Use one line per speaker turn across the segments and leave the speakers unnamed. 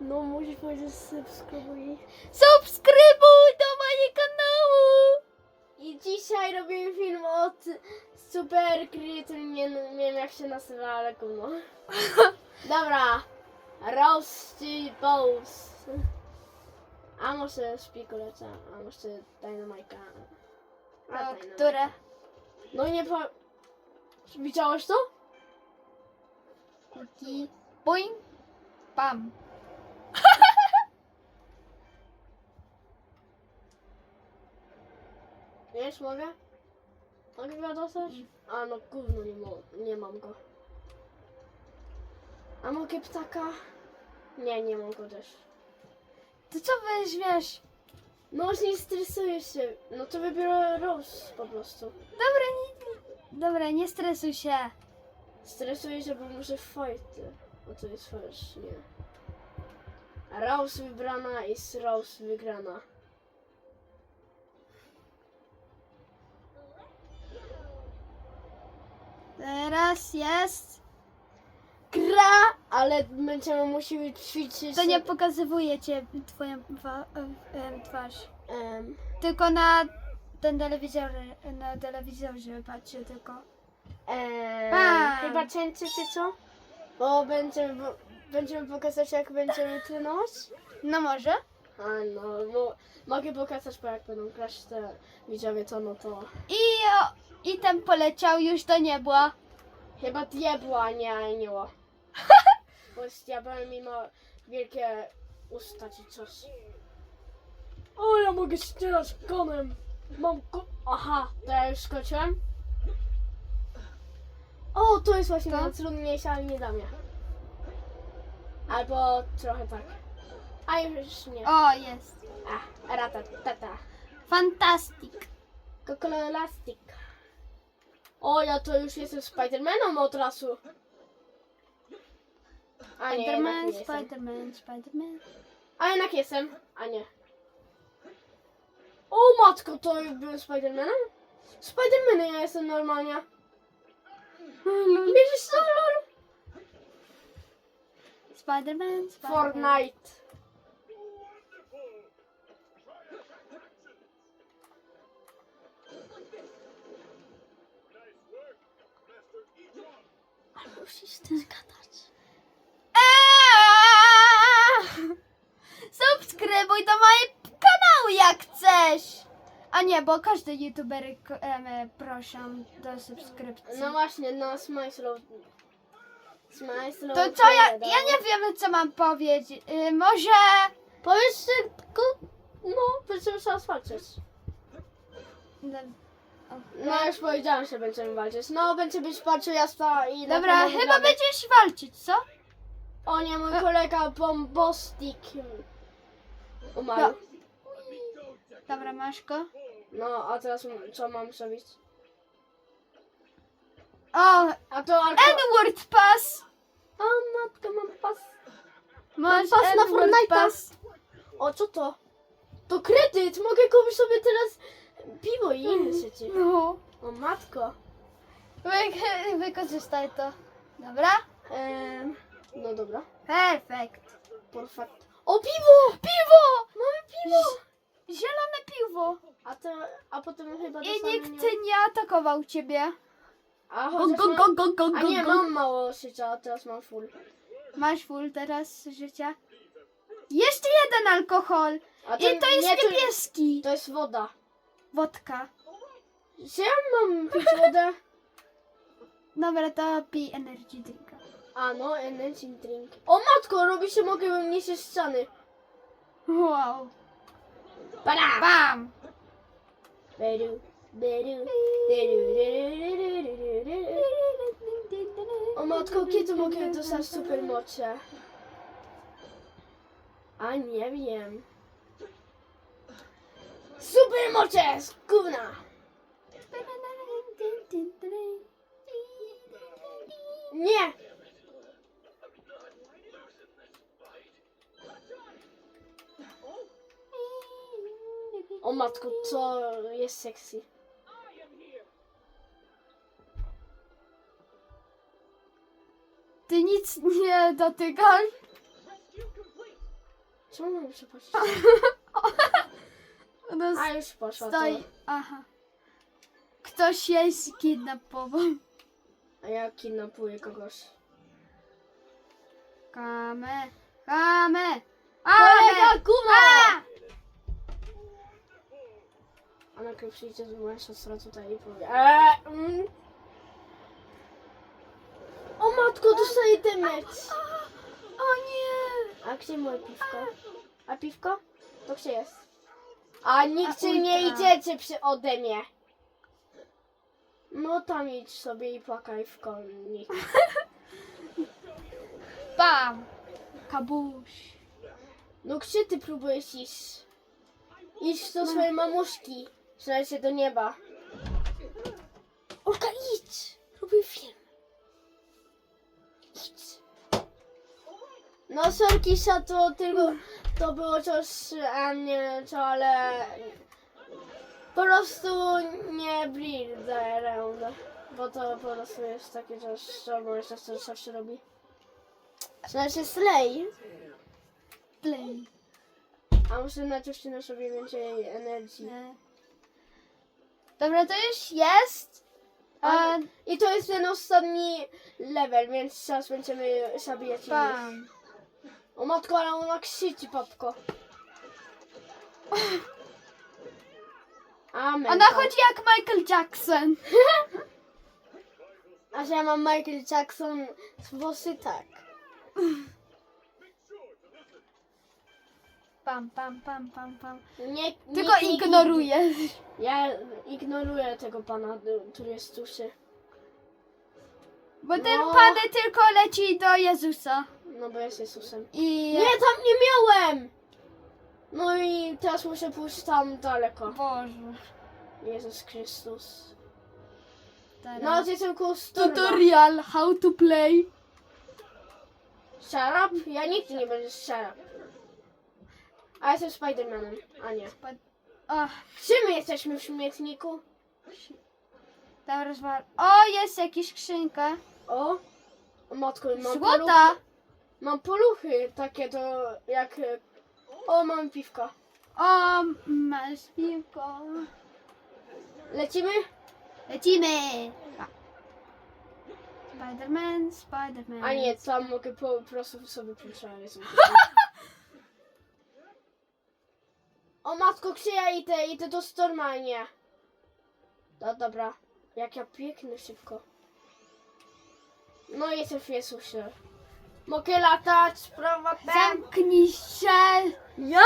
No musisz powiedzieć subskrybuj.
Subskrybuj do mojego kanału!
I dzisiaj robimy film od super który nie, nie wiem jak się nazywa, ale gówno. Dobra. Roasty Balls. A może szpikuleta, a może dynamajka. A,
które?
No nie po... Widziałeś to?
Taki boing, pam.
Wiesz, mogę? Mogę go dostać? A no gówno nie, mo- nie mam go. A mogę ptaka? Nie, nie mam go też.
To co weźmiesz?
No już nie stresujesz się. No to wybiorę Rose po prostu.
Dobra, nie, dobra, nie stresuj się.
Stresuję się, bo muszę fighty. O to jest first, nie. Rose wybrana i Rose wygrana.
Teraz jest.
Gra, ale będziemy musieli ćwiczyć.
To nie pokazuje cię twoją twarz.
Em,
Tylko na ten telewizor, na telewizorze patrzę tylko. Bam.
chyba częściej czy co? Bo będziemy, bo, będziemy pokazać jak będziemy trenować.
No może?
A no, mo, mogę pokazać, bo jak będą grać te to no to...
I, o, I ten poleciał już do nieba.
Chyba diabła, a nie anioła. Bo z diabłem mimo wielkie usta czy coś. O, ja mogę strzelać konem. Mam ko... Aha, to ja już skończyłem. O, to jest właśnie
To?
najtrudniejsze, ale nie dla mnie. Albo trochę tak. A już nie.
O, jest.
A, rata, tata.
Fantastic.
Kokolastik. O, ja to już jestem Spidermanem od razu. A nie, jednak
Spiderman,
nie jestem.
Spiderman, Spiderman.
A jednak jestem, a nie. O matko, to byłem Spidermanem? Spidermanem ja jestem normalnie. Bierzesz to, lol?
Spiderman, Spiderman.
Fortnite. Ale musisz też gadać.
Eee! Subskrybuj do mojego kanału jak chcesz. A nie, bo każdy youtuber e, proszę do subskrypcji.
No właśnie, no Smyslow. Smyslow.
to co ja, ja nie wiem co mam powiedzieć. Y, może...
Powiedz szybko. No, będziemy teraz walczyć.
No,
No już powiedziałam, że będziemy walczyć. No, będzie być patrzyjasta i... na
Dobra, chyba
wygramy.
będziesz walczyć, co?
O nie, mój kolega Bombostik umarł.
No. Dobra, masz go.
No, a teraz m- co mam zrobić?
O,
A to alko...
Edward Pass.
Matka, mam pas.
Masz
pas na
Edward
Fortnite'a.
Pass.
O, co to? To kredyt! Mogę kupić sobie teraz piwo i inne rzeczy.
No.
O, matko.
Wy, wykorzystaj to. Dobra?
No dobra.
Perfekt.
Perfekt. O, piwo!
Piwo!
Mamy piwo!
Zielone piwo.
A, to, a potem chyba
I nikt nie atakował ciebie.
A,
Go,
chociaż
go,
mam...
go, go, go,
A nie,
go.
mam mało życia, a teraz mam full.
Masz full teraz życia. Jeszcze jeden alkohol.
A
I to jest
nie,
niebieski.
to jest woda.
Wodka.
Czy ja mam pić wodę?
Dobra, to pij energy drinka.
A no, energy drink. O matko, robi się mogę niszczyć ściany.
Wow.
Pada!
Bam!
O matko, kiedy mogę dostać supermoce? A nie wiem. Supermoce z gówna! Nie! O matko, co jest sexy.
Ty nic nie dotykasz?
Czemu mam patrzeć?
Ona
A już poszła.
stoi.
To.
Aha. Ktoś jej kidnapował.
A ja kidnapuję kogoś.
Kame. Kame.
Kolega
Kame.
Kuma!
A!
A najpierw przyjdzie moja siostra tutaj i powie eee, mm. O matko, dostaję damage!
O nie.
A gdzie moje piwko? A piwko? To gdzie jest? A nigdzie nie idziecie przy ode mnie. No tam idź sobie i płakaj w koni.
Bam. Kabuś.
No gdzie ty próbujesz iść? Idź do swojej mamuszki. Przynajmniej się do nieba. Olka, idź! Robię film. Idź. No sorki, to tylko to było coś, a nie co, ale po prostu nie build around. Bo to po prostu jest takie coś, co moja siostra zawsze robi. Znaczy slay.
Play.
A muszę na dziewczynę sobie więcej energii.
Nie. Dobra, to już jest.
A, I to jest ten ostatni level, więc teraz będziemy zabijać innych.
bam.
O matko, ale ona krzyczy, papko. Amen.
Ona chodzi jak Michael Jackson.
A że ja mam Michael Jackson z włosy, tak.
Pam, pam, pam, pam, pam.
Nie,
Tylko
nikt
ignoruję.
Ja ignoruję tego pana, który jest tuszy.
Bo ten
No.
pan tylko leci do Jezusa.
No bo jest Jezusem.
I.
Nie, tam nie miałem! No i teraz muszę pójść tam daleko.
Boże.
Jezus Chrystus.
Teraz.
No, gdzie tylko storma.
Tutorial how to play.
Shut up? Ja nigdy nie będę shut up. A jestem Spidermanem, a nie.
Ach,
Czy my jesteśmy w śmietniku?
tam rozwal. O, jest jakaś skrzynka.
O! O matko, mam poluchy.
Złota.
Mam poluchy takie to jak... O, mam piwko.
O, masz piłko.
Lecimy?
Lecimy. A. Spiderman, Spiderman.
A nie, tam mogę po, prostu sobie przeszaleć. O matko, gdzie ja idę? Idę do Storma, a nie. No dobra. Jak ja piękny szybko. No jestem w Jezusie. Mogę latać, tam.
Zamknij się.
Ja?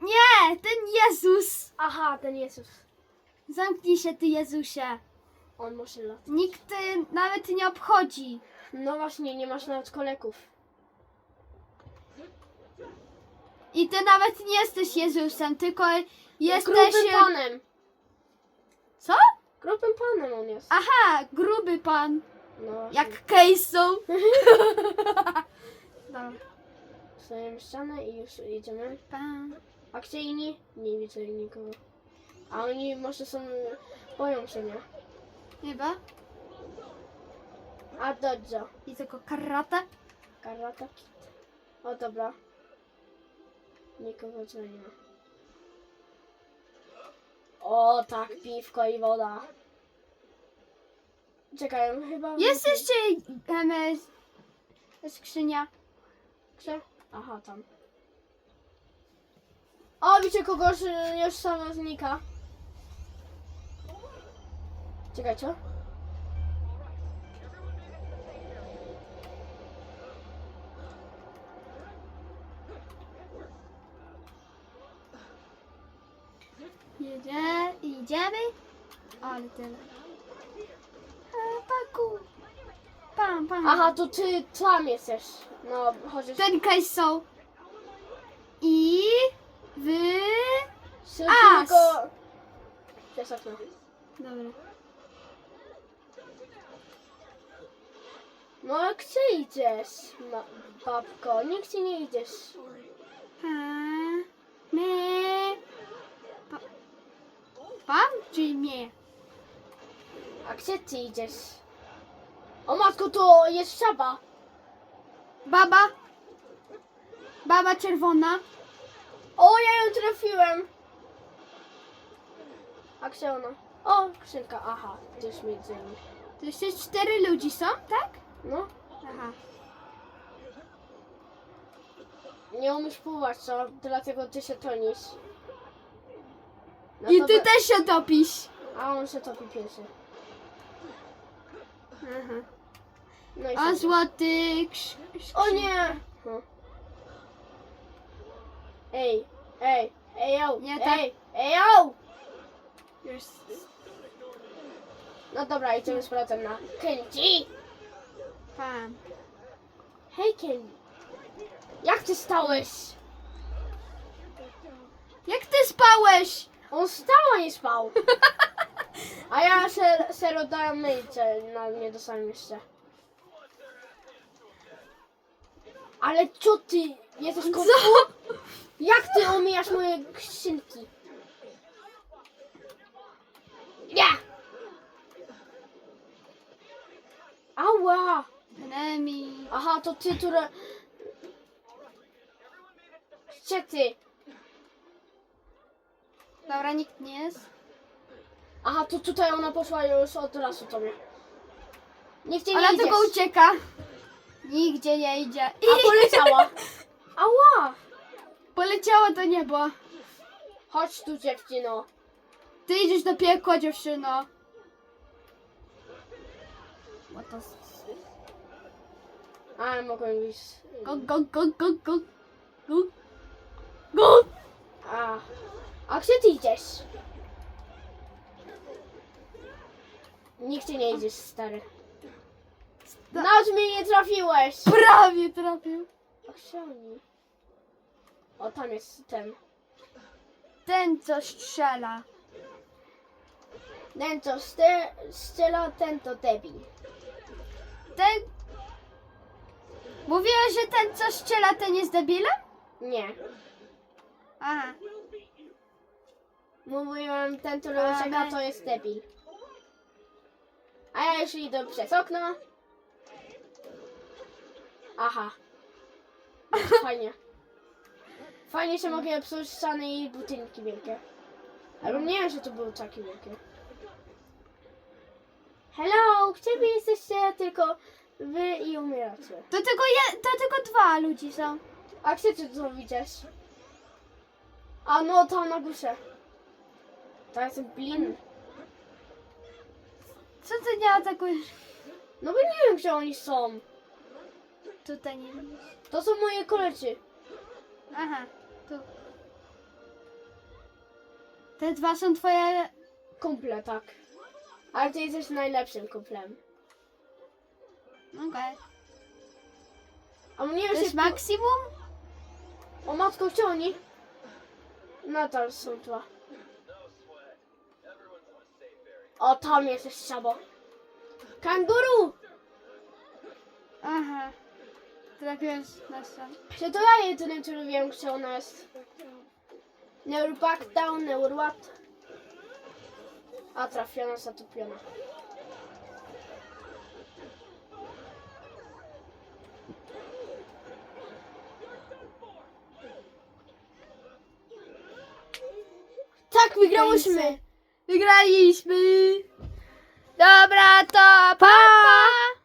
Nie, ten Jezus.
Aha, ten Jezus.
Zamknij się, ty Jezusie.
On może latać.
Nikt y, nawet nie obchodzi.
No właśnie, nie masz nawet kolegów.
I ty nawet nie jesteś Jezusem, tylko jesteś...
Grubym panem.
Co?
Grubym panem on jest.
Aha, gruby pan.
No właśnie.
Jak Kejso. Dobra.
Stajemy ścianę i już jedziemy.
Pam.
A gdzie inni? Nie widzę nikogo. A oni może są... boją się mnie.
Chyba.
A dojo.
I tylko karata.
Karata kit. O dobra. Nikogo tutaj nie ma. O tak, piwko i woda. Czekaj, chyba...
Jest jeszcze e, skrzynia.
Gdzie? Aha, tam. O, widzicie kogoś, y, już sama znika. Czekajcie.
Ale tyle. E, paku. Pam, pam.
Aha, to ty tam jesteś. No, chociaż...
Ten Kejso. I wy...
Szybko
As.
go... To jest okno.
Dobra.
No, a gdzie idziesz, ma, babko? Nigdzie nie idziesz.
Ha, my... Pa, pan czy nie?
A gdzie ty idziesz? O matko, to jest żaba.
Baba. Baba czerwona.
O, ja ją trafiłem. A gdzie ona? O, skrzynka, aha, gdzieś między nimi.
To jeszcze cztery ludzi są, tak?
No,
Aha.
nie umiesz pływać, co? Dlatego ty się tonisz. No
I
to
ty też się topisz.
A on się topi pierwszy.
Aha.
No i
A
super.
złoty krz...
O nie! Hm. Ej, ej, ej, yo,
Nie tak.
ej, ej. No dobra, idziemy z powrotem na Kenji.
Pan.
Hej, Kenji. Jak ty stałeś?
Jak ty spałeś?
On stał, a nie spał. A ja se, se dałem myjce na mnie dostałem jeszcze. Ale co ty? Jesteś ko-
Co?
Jak ty omijasz moje skrzynki? Nie! Ała!
Enemy.
Aha, to ty, które... Gdzie ty?
Dobra, nikt nie jest.
Aha, to tutaj ona poszła już od razu tobie. Nikt nie
Ona tylko ucieka. Nigdzie nie idzie.
A
I
poleciała. Ała!
poleciała do nieba.
Chodź tu dziewczyno.
Ty idziesz do piekła, dziewczyno. What the...
Ale mogłem już...
Go, go, go, go, go. Go. Go.
A, a gdzie ty idziesz? Nigdzie nie idziesz, stary. Nawet mnie nie trafiłeś!
Prawie trafił.
Oni? O, tam jest ten.
Ten, co strzela.
Ten, co strzela, ten to debil.
Ten... Mówiłeś, że ten, co strzela, ten jest debilem?
Nie.
Aha.
Mówiłem, ten, który ucieka, to jest debil. A ja już idę przez okno. Aha. Fajnie. Fajnie, że mogę psuć ściany i budynki wielkie. Ale nie wiem, że to były takie wielkie. Hello, gdzie wy jesteście? Tylko wy i umieracie.
To tylko, je, to tylko dwa ludzi są.
A gdzie ty to widzisz? A no, tam na górze. To jest blin.
Co ty nie atakujesz?
No bo nie wiem, gdzie oni są.
Tutaj nie widzisz.
To są moje koledzy.
Aha, tu. Te dwa są twoje...
Kumple, tak. Ale ty jesteś najlepszym kumplem.
Okej.
A mnie
To jest
się...
maksimum?
O matko, gdzie oni? Nadal są dwa. O, tam jesteś, Szabo. Kanguru!
Aha. Trafiłeś na sam.
Czy to ja jedyny, który wiem, gdzie ona jest. Never back down, never what? A trafiona, zatopiona. Tak, wygrałyśmy!
Wygraliśmy! Dobra, to pa! pa!